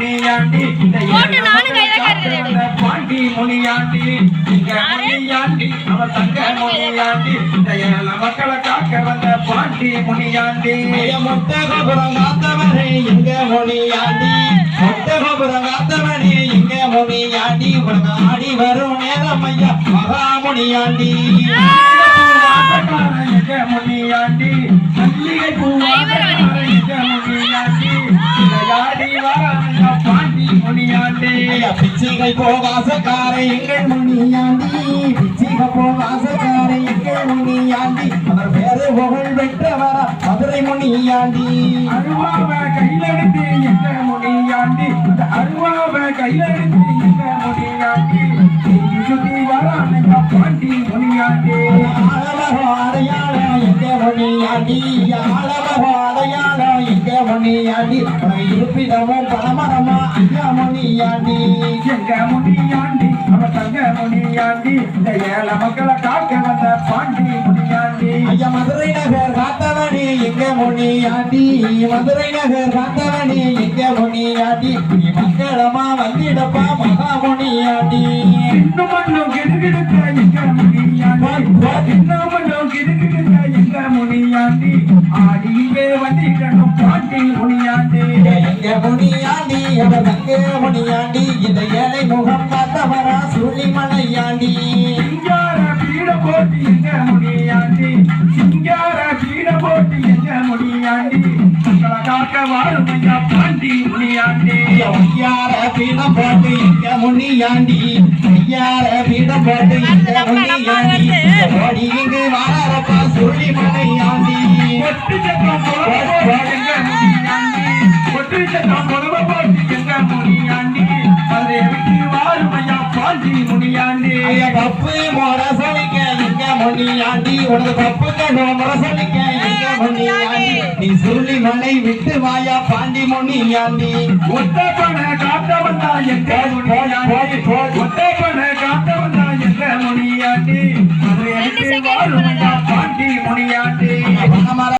முனியாண்டி இந்த பாண்டி முனியாண்டி இங்க முனியாண்டி அவன் தங்க முனியாண்டி இந்த ஏழை மக்களை காக்க வந்த பாண்டி முனியாண்டி. முட்டகபுரம் காத்தவனே இங்க முனியாண்டி. முட்டகபுரம் காத்தவனே இங்க முனியாண்டி. உலக ஆடி வரும் நேரம் ஐயா மகா முனியாண்டி. பிச்சைகள் போகாசக்கார எங்கள் முனியாண்டி பிச்சைக போகாசக்கார எங்கள் முனியாண்டி அவர் பேரு புகழ் பெற்றவர மதுரை முனியாண்டி அருவாவை கையில எடுத்து எங்க முனியாண்டி அந்த அருவாவை கையில எடுத்து எங்க முனியாண்டி சுத்தி வரானுங்க பாண்டி முனியாண்டி ஆளவகோ அடையாளம் எங்க முனியாண்டி ஆளவகோ அடையாளம் எங்க முனியாண்டி உனக்கு இருப்பிடமும் பணமரமா ஐயா முனியாண்டி எங்க முனியாண்டி அவ தங்க முனியாண்டி இந்த ஏழை மக்களை காக்க வந்த பாண்டி முனியாண்டி ஐயா மதுரை நகர் காத்தவனே எங்க முனியாண்டி மதுரை நகர் காத்தவனே எங்க முனியாண்டி நீ மக்களமா வந்திடப்பா மகா முனியாண்டி இன்னும் மண்ணும் கிடுகிடுக்க எங்க முனியாண்டி இன்னும் மண்ணும் கிடுகிடுக்க எங்க முனியாண்டி ஆடியே எங்க முனியாண்டி அவர் தங்க முனியாண்டி? இந்த ஏழை முகம் பார்த்தவரா? சுழிமலையாண்டி. சிங்கார பீட போட்டு எங்க முனியாண்டி. சிங்கார பீட போட்டு எங்க முனியாண்டி. மக்களை காக்க வாழும் ஐயா பாண்டி முனியாண்டி. ஐயார பீடம் போட்டு எங்க முனியாண்டி ஐயார பீடம் போட்டு எங்க முனியாண்டி. ஓடி இங்கு வாரப்பா சுழிமலையாண்டி. ஒட்டு சத்தம் பாண்டி முனியாண்டி. கப்பு முரசலிக்க எங்க முனியாண்டி. உனது கப்பு கண்ணு முரசலிக்க எங்க முனியாண்டி. நீ சுருளி மலை விட்டு வாயா பாண்டி முனியாண்டி. ஒத்த பண காத்த வந்தா பண